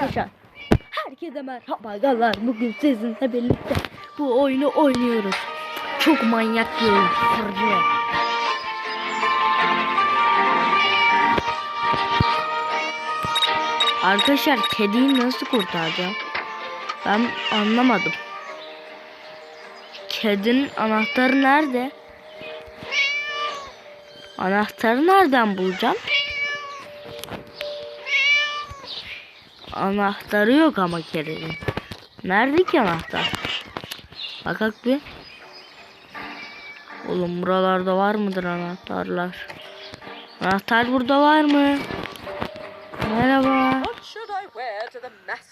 Arkadaşlar herkese merhaba galar bugün sizinle birlikte bu oyunu oynuyoruz. Çok manyak bir oyun. Fırcı. Arkadaşlar kediyi nasıl kurtaracağım? Ben anlamadım. Kedinin anahtarı nerede? Anahtarı nereden bulacağım? Anahtarı yok ama kedinin. Nerede ki anahtar? Bakak bir. Oğlum buralarda var mıdır anahtarlar? Anahtar burada var mı? Merhaba.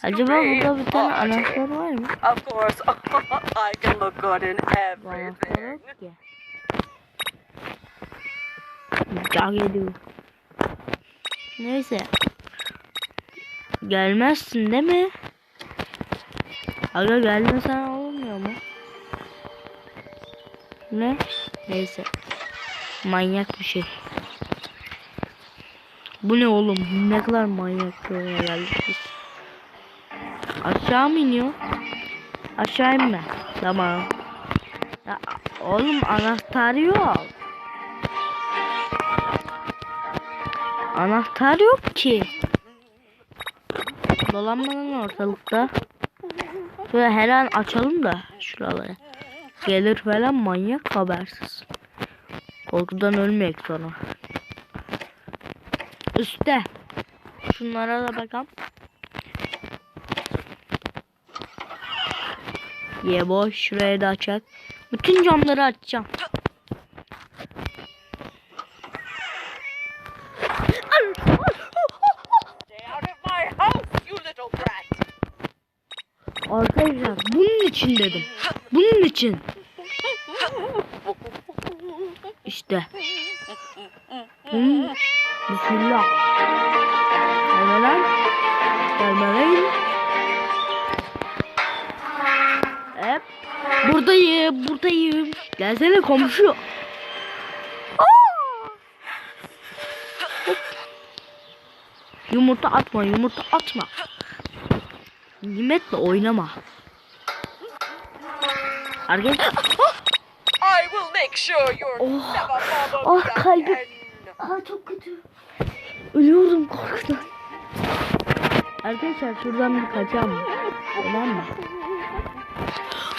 Acaba burada bir tane anahtar var mı? Of course, I can look good in everything. ediyor. Neyse. Gelmezsin değil mi? Aga gelmesen olmuyor mu? Ne? Neyse. Manyak bir şey. Bu ne oğlum? Ne kadar manyak bir geldik. Aşağı mı iniyor? Aşağı inme. Tamam. Ya, oğlum anahtar yok. Anahtar yok ki. Dolanmadan ortalıkta. Böyle her an açalım da şuraları. Gelir falan manyak habersiz. Korkudan ölmeyek sonra. Üste. Şunlara da bakalım. Ye boş şuraya da açak. Bütün camları açacağım. Stay out of my house, you little brat. Arkadaşlar bunun için dedim. Bunun için. İşte. Bunun. Bismillah. Gelme lan. Gelme lan. Hep. Buradayım. Buradayım. Gelsene komşu. Yumurta atma. Yumurta atma. Nimetle oynama. Arkadaşlar. I will make sure you're Oh. never bothered Oh, kalbim. Aa çok kötü. Ölüyorum korkudan. Arkadaşlar şuradan bir kaçalım. Tamam mı?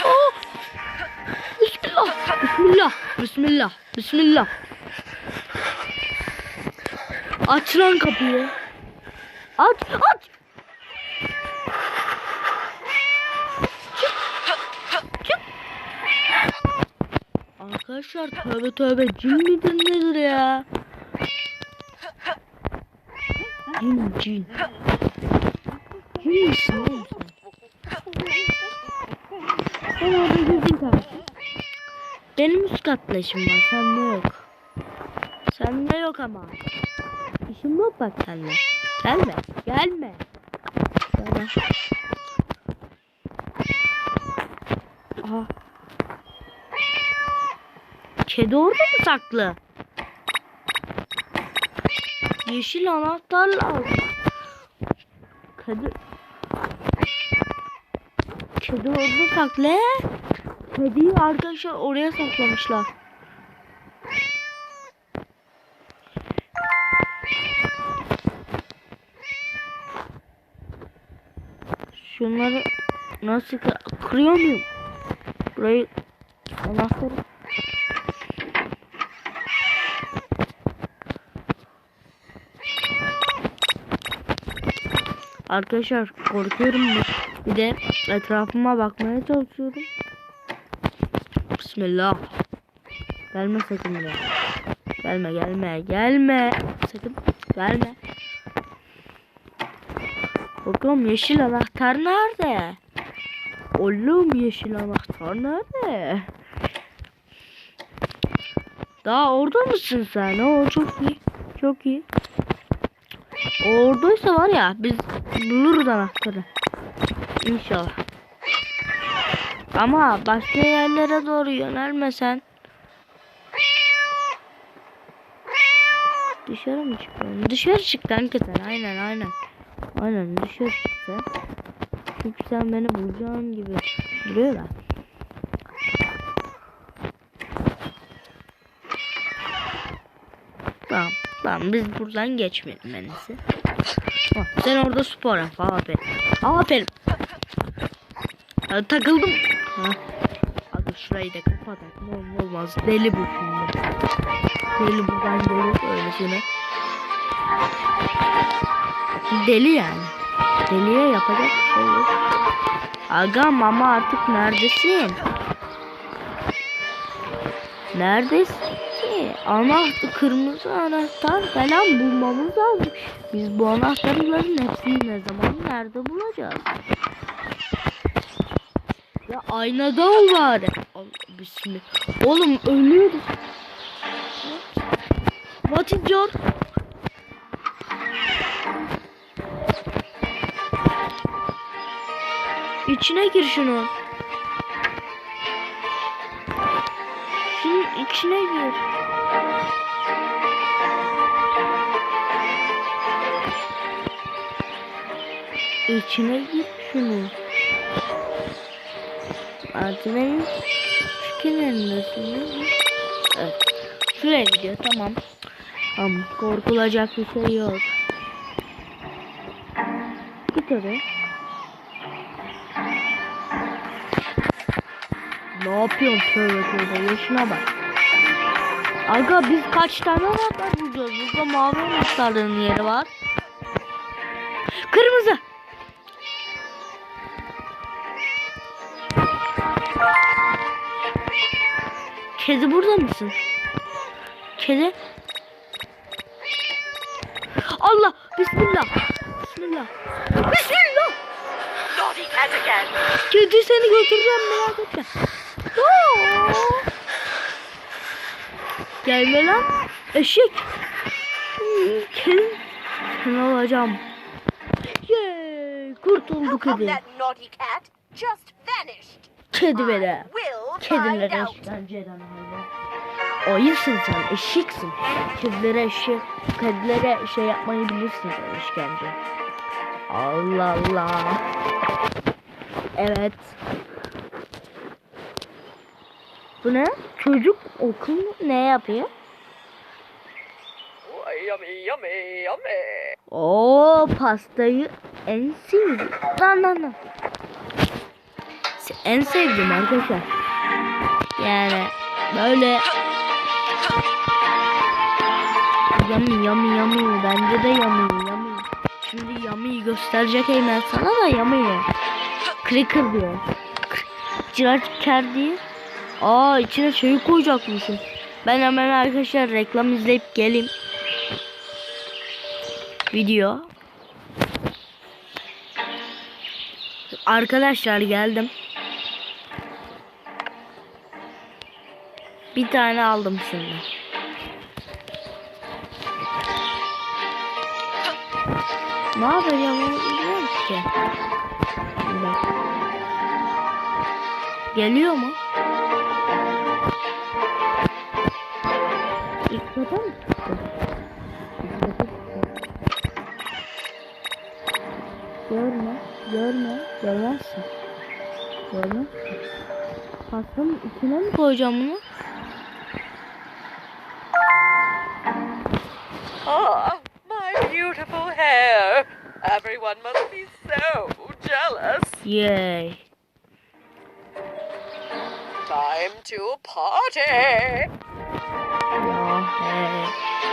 Oh! Bismillah. Bismillah. Bismillah. Bismillah. Aç lan kapıyı. Aç. Aç. Arkadaşlar tövbe tövbe cin midir nedir ya? Cin cin. Cin misin? Sen orada gözün kalsın. Benim üst katla işim var sende yok. Sende yok ama. İşim yok bak sende. Gelme gelme. Gelme. Kedi orada mı saklı? Yeşil anahtar lazım. Kedi... Kedi orada saklı. Kediyi arkadaşlar oraya saklamışlar. Şunları nasıl kı- kırıyor muyum? Burayı anahtarı Arkadaşlar korkuyorum bir- de etrafıma bakmaya çalışıyorum. Bismillah. Gelme sakın buraya. Gelme gelme gelme. Sakın gelme. Korkuyorum yeşil anahtar nerede? Oğlum yeşil anahtar nerede? Daha orada mısın sen? O çok iyi. Çok iyi. Oradaysa var ya biz buluruz anahtarı. İnşallah. Ama başka yerlere doğru yönelmesen. Dışarı mı çıkıyorsun? Dışarı çık lan kızlar. Aynen aynen. Aynen dışarı çık. neyse. Çünkü sen beni bulacağın gibi duruyor. Tamam biz buradan geçmeyelim en iyisi. Sen orada spor yap. Aferin. Aferin. Ya, takıldım. Ha. Hadi şurayı da kapatak. Ne olmaz. Deli bu şimdi. Deli buradan gelir öylesine. Deli yani. Deliye yapacak bir şey. Aga mama artık neredesin? Neredesin Anahtar, kırmızı anahtar falan bulmamız lazım. Biz bu anahtarların hepsini ne zaman nerede bulacağız? Ya aynada ol bari. Bismillah. Oğlum ölüyoruz. What is your... İçine gir şunu. Şunun içine gir. İçine gir şunu. Altına şu kenarındasın. Evet. Şuraya gidiyor tamam. Tamam korkulacak bir şey yok. Git oraya. Ne yapıyorsun tövbe tövbe yaşına bak. Aga biz kaç tane anahtar bulacağız? Burada mavi anahtarların yeri var. Kırmızı. Kedi burada mısın? Kedi. Allah. Bismillah. Bismillah. Bismillah. Kedi seni götüreceğim merak etme. Gelme lan. Eşek. Kedi. Seni alacağım. Yay. Kurtulduk kedi. Kedilere find out. işkence eden öyle. Ayısın sen, eşeksin. Kedilere eşek, kedilere şey yapmayı bilirsin sen işkence. Allah Allah. Evet. Bu ne? Çocuk okul ne yapıyor? Yummy, yummy, yummy. Oo pastayı en sevdiğim. Lan lan lan. En sevdiğim arkadaşlar. Yani böyle Yummy yummy yummy bence de yummy yummy. Şimdi yummy'yi gösterecek Eymen sana da yummy. Cracker diyor. Cracker diye. Aa içine şey koyacakmışım. Ben hemen arkadaşlar reklam izleyip geleyim. Video. Arkadaşlar geldim. Bir tane aldım şimdi. Ne yapacağım ki. Geliyor mu? İlk kata mı çıktı. Görme, görme, görmezsin. Görmezsin. Pastanın içine mi koyacağım bunu? Ah, my beautiful hair. Everyone must be so jealous. Yay. Time to party. Ya he.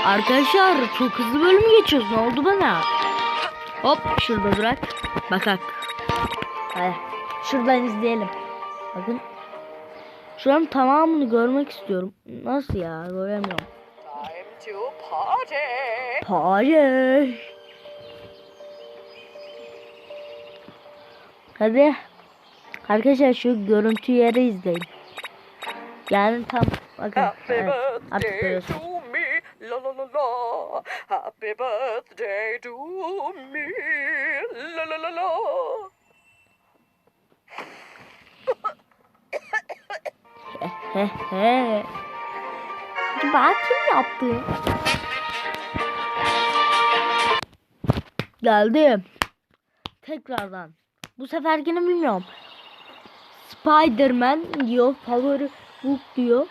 Arkadaşlar çok hızlı bölüm geçiyoruz. Ne oldu bana? Hop şurada durak. Bakak. Hadi. Şuradan izleyelim. Bakın. Şuranın tamamını görmek istiyorum. Nasıl ya? Göremiyorum. To party. Hayır. Hadi. Arkadaşlar şu görüntü yeri izleyin. Yani tam bakın. Happy Evet, birthday to me. La la la la. Happy birthday to me. La la la la. He yaptı? Geldim. tekrardan. Bu seferkini bilmiyorum. Spider-Man diyor. Favori book diyor.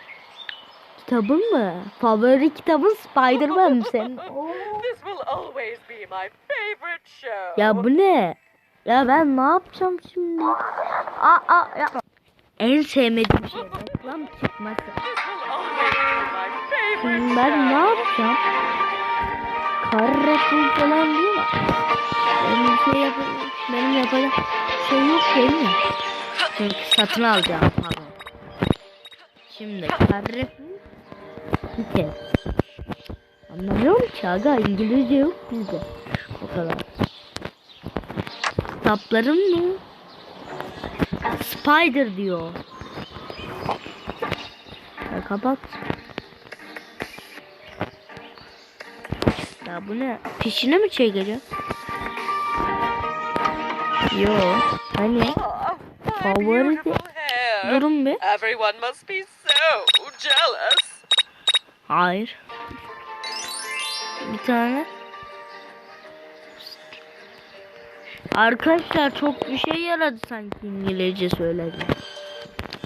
Kitabın mı? Favori kitabın Spider-Man senin? Oo. This will always be my favorite show. Ya bu ne? Ya ben ne yapacağım şimdi? Aa, aa yapma. En sevmediğim şey reklam çıkması. Şimdi ben ne yapacağım? Kar reklamı falan değil mi? Benim şey yapacağım. Benim yapacağım şey yok değil mi? Çünkü satın alacağım pardon. Şimdi kar reklamı bir kez. Anlamıyorum ki aga İngilizce yok bizde. O kadar. Kitaplarım ne? Spider diyor. Ya kapat. Ya bu ne? Fişini mi çekeceğim? Yo. Hani? Oh, Favori hair. Durun bir. Everyone must be so jealous. Hayır. Bir tane. Arkadaşlar çok bir şey yaradı sanki İngilizce söyledim.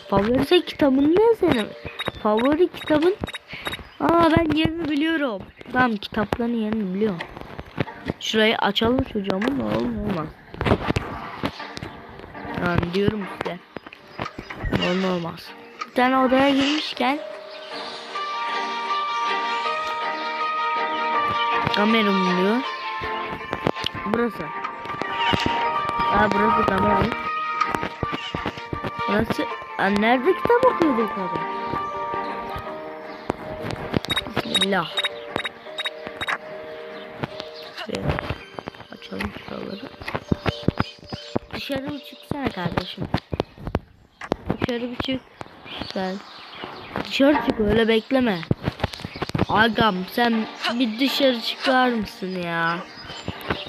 Favori kitabın ne senin? Favori kitabın? Aa ben yerini biliyorum. Tamam kitapların yerini biliyorum. Şurayı açalım çocuğumun ne olur olmaz. Yani diyorum size. Ne olur olmaz. Bir tane odaya girmişken Kamerum diyor. Burası. Aa burası kamerum. Burası. Aa, nerede kitap okuyorduk adam? Bismillah. Şuraları. Dışarı bir çıksana kardeşim. Dışarı bir çık. Sen. Dışarı çık öyle bekleme. Agam sen bir dışarı çıkar mısın ya?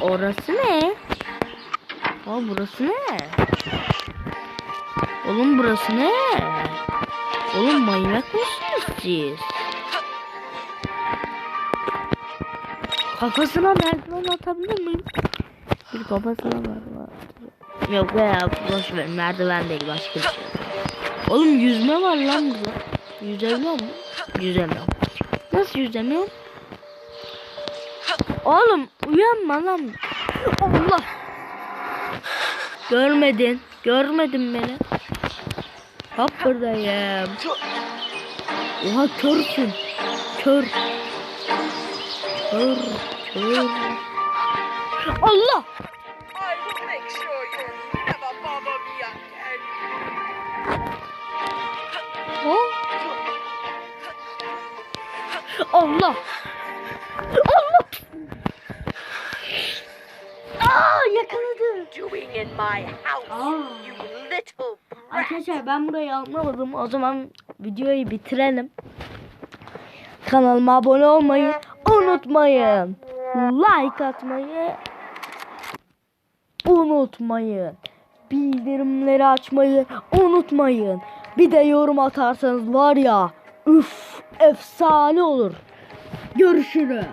Orası ne? Aa burası ne? Oğlum burası ne? Oğlum manyak mısınız siz? Kafasına merdiven atabilir miyim? Bir kafasına merdiven atacağım. Yok be ya boş ver merdiven değil başka bir şey. Oğlum yüzme var lan burada. Yüzemiyor mu? Yüzemiyorum. Nasıl yüzemiyorum? Oğlum uyanma lan. Allah. Görmedin. Görmedin beni. Hop buradayım. Oha körsün. Kör. Kör. Kör. Allah. Ha? Allah. Allah. Aa yakaladı. Aa. Arkadaşlar ben burayı anlamadım. O zaman videoyu bitirelim. Kanalıma abone olmayı unutmayın. Like atmayı unutmayın. Bildirimleri açmayı unutmayın. Bir de yorum atarsanız var ya üf efsane olur. Görüşürüz.